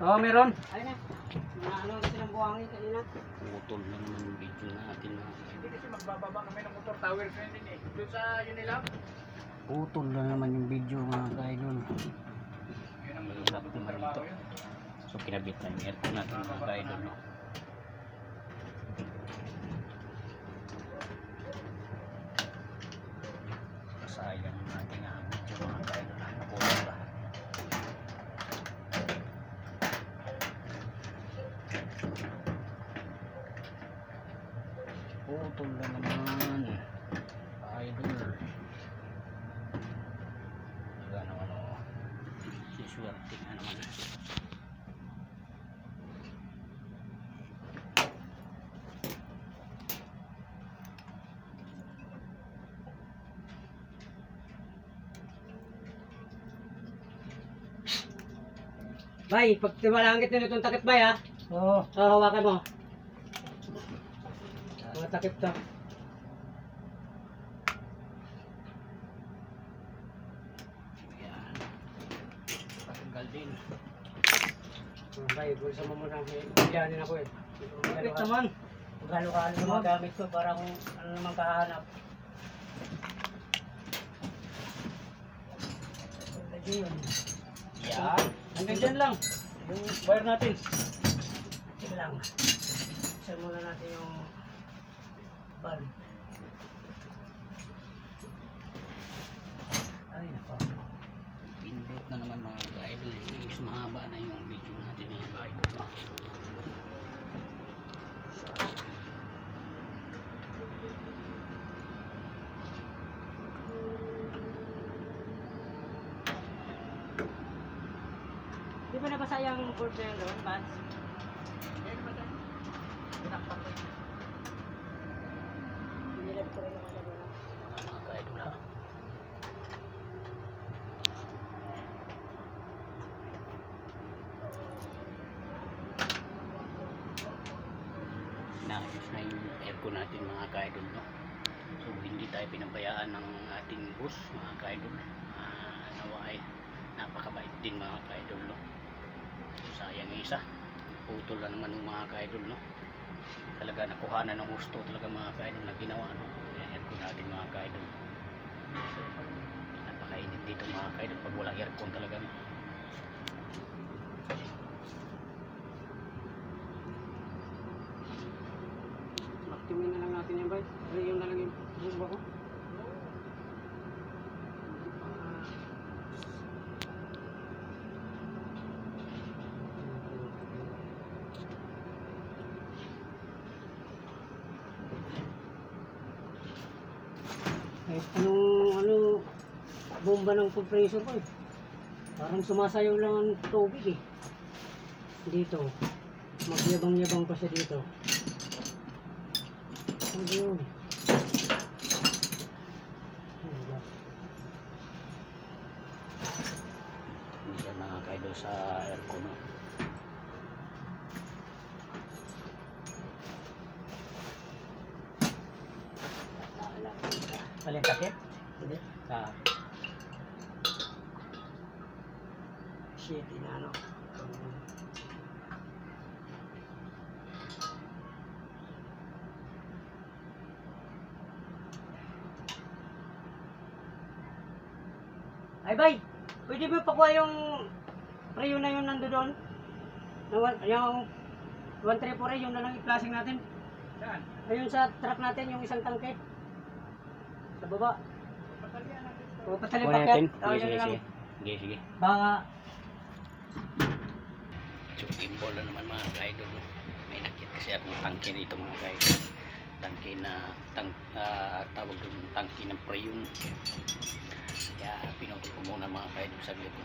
Oo, meron. Ayun na. Ano silang buhangin kanina. Putol na naman yung video natin Hindi kasi magbababa kami ng motor tower ko yun din eh. Doon sa Unilab. Putol na naman yung video mga kaidol. Yun ang Mahirap naman trabaho ito. yun. So kinabit na yung aircon natin mga kaidol. No? Sayang natin ang video mga kaidol. Naputol ba? Putol na naman. Idol. Wala naman ako. Siswerte na naman. Bay, pag timalangit na itong takip bay ha. Oo. Oo, hawakan mo. Mga takip to. Yan. Patanggal din. Bay, bulsa mo muna. Biyanin ako eh. Bakit naman? Galo-galo yung mga gamit ko para kung ano naman kahanap. Yun. Yan. Hanggang dyan lang. Yung wire natin. Sige lang. Saan muna natin yung bulb. Ay, nako. Pindot na naman mga ka-idol. Is mahaba na yung video natin mga ka-idol. Di ba nabasa yung board na yun doon, Pats? Hinilap ko rin naman doon. Mga ka-idol ha. Naayos na yung aircon natin mga ka-idol no. So hindi tayo pinabayaan ng ating boss mga ka-idol. Ah, nawa ay napakabait din mga ka-idol no. Sayang yung isa. Putol na naman ng mga ka-idol no. Talaga nakuha na ng gusto talaga mga ka-idol na ginawa no. Aircon natin mga ka-idol. So, napakainit dito mga ka-idol pag walang aircon talaga no. Maktimin na lang natin yung bay. Ay, yung na lang yung bumba ko. Eh, anong, ano, bomba ng compressor ko eh. Parang sumasayaw lang ang tubig eh. Dito. Magyabang-yabang pa siya dito. Ano yun? Ano? Hindi siya mga ka-idol sa aircon. Alin takip? Hindi. Ah, Shit, inano. Ay, bay! Pwede ba pakuha yung preo na yun nando doon? Yung, yung 134 yung na lang i-flashing natin. Saan? Ayun sa truck natin, yung isang tangke. Sa baba. O, patali kunin paket. natin. Oh, Sige, yun sige, lang. sige. Sige, sige. Baka, So, gimbal na naman mga ka-idol. May nakita kasi akong tangke dito mga ka-idol. Tangke na, tang, ah, tawag doon, tangke ng preyon. Kaya pinutol ko muna mga ka-idol sa ko.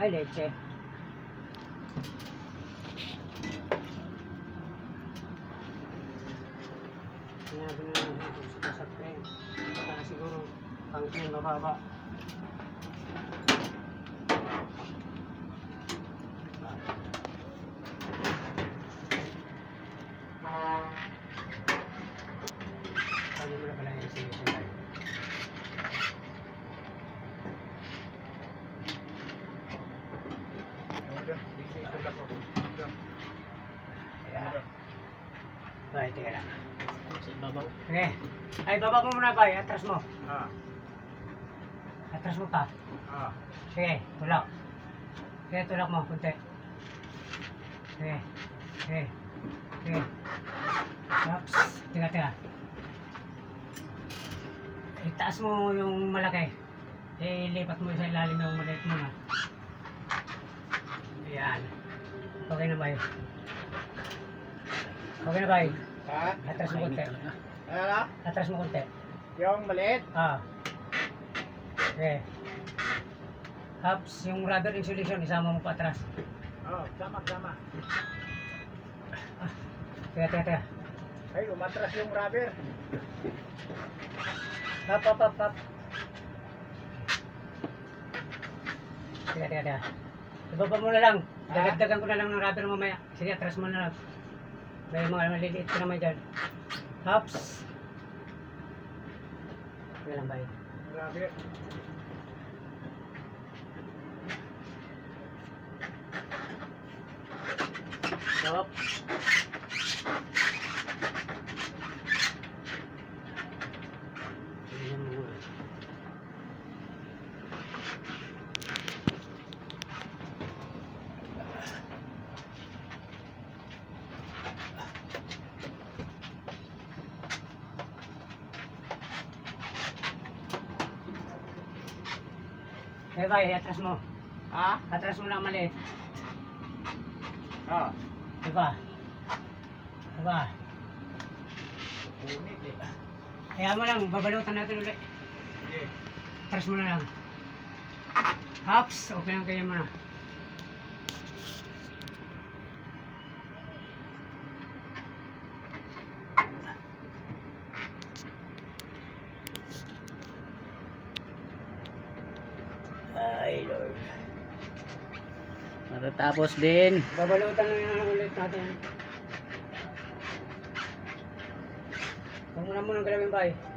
Ay leche. Sinabi na lang. sa sa tren. Kaya siguro, ang tren mababa. Paano mo na pala yung solution? Teka lang. Sa babaw. Sige. Ay, baba mo muna, bay. Atras mo. Ah, Atras mo pa. ah. Sige, tulak. Sige, tulak mo, kunti. Sige. Sige. Sige. Oops. Teka, teka. Itaas mo yung malaki. Ilipat mo sa ilalim ng maliit muna. Ayan. Okay na ba yun? Okay na ba yun? Ha? Atras mo talaga. Ano? Atras mo kunti. Yung maliit? Ah. Okay. Hops, yung rubber insulation, isama mo pa atras. Oh, sama, sama. Teka, teka, teka. Ay, umatras yung rubber. Hop, hop, hop, hop. Teka, teka, teka. Ibaba mo na lang. Dagdagan ko na lang ng rubber mamaya. Sige, atras mo na lang. Dahil mga maliliit ka naman dyan. Hops. Teka lang ba yun? Rubber. Hop. Tingnan mo muna. Eh, bay, atras mo. Ha? Atras mo lang maliit. Ah. Diba? Diba? Unit eh. Kaya mo lang, babalutan natin ulit. Sige. Atras mo na lang. Hops, okay lang kayo mo na. Matatapos din. Babalutan na lang ulit natin. Huwag mo na muna galawin ba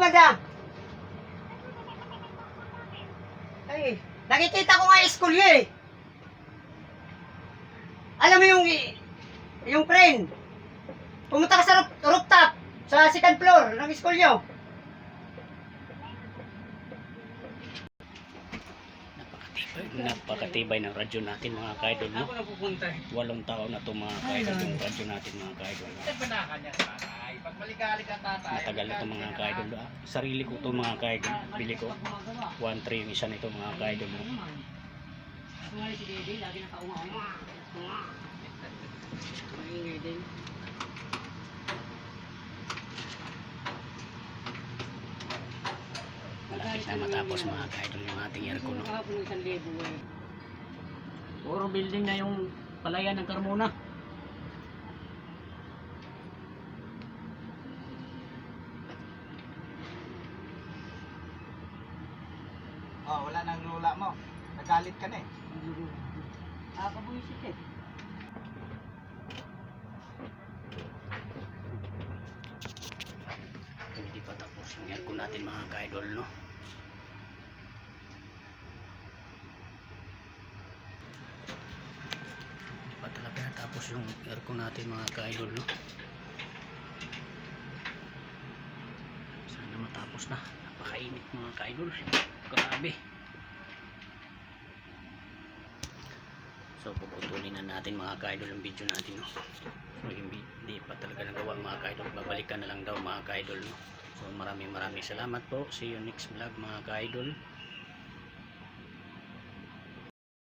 Banda? Ay, nakikita ko nga school yun eh. Alam mo yung yung crane. Pumunta ka sa roof- rooftop sa second floor ng school nyo. Napakatibay, ng radyo natin mga kaidol. No? Walong taon na ito mga kaidol yung radyo natin mga kaidol. Tatay. Matagal na ito mga kaidol. Ah, Sarili ko ito mga kaidol. Bili ko. 1-3 yung isa nito mga kaidol. No? Sumali si Dede, lagi nakaunga-unga. Unga. Maingay din. Malapit na matapos mga kaidol yung ating aircon. No? Puro building na yung palayan ng Carmona. Oh, wala nang lula mo. Nagalit ka na eh. Nakakabuisit eh. Hindi pa tapos yung aircon natin mga kaidol. No? Yung aircon natin mga ka-idol no? Sana matapos na. Napakainit mga ka-idol. Grabe. So puputulin na natin mga ka-idol yung video natin no? So hindi, hindi pa talaga nagawa mga ka-idol. Babalikan na lang daw mga ka-idol no? So maraming maraming salamat po. See you next vlog mga ka-idol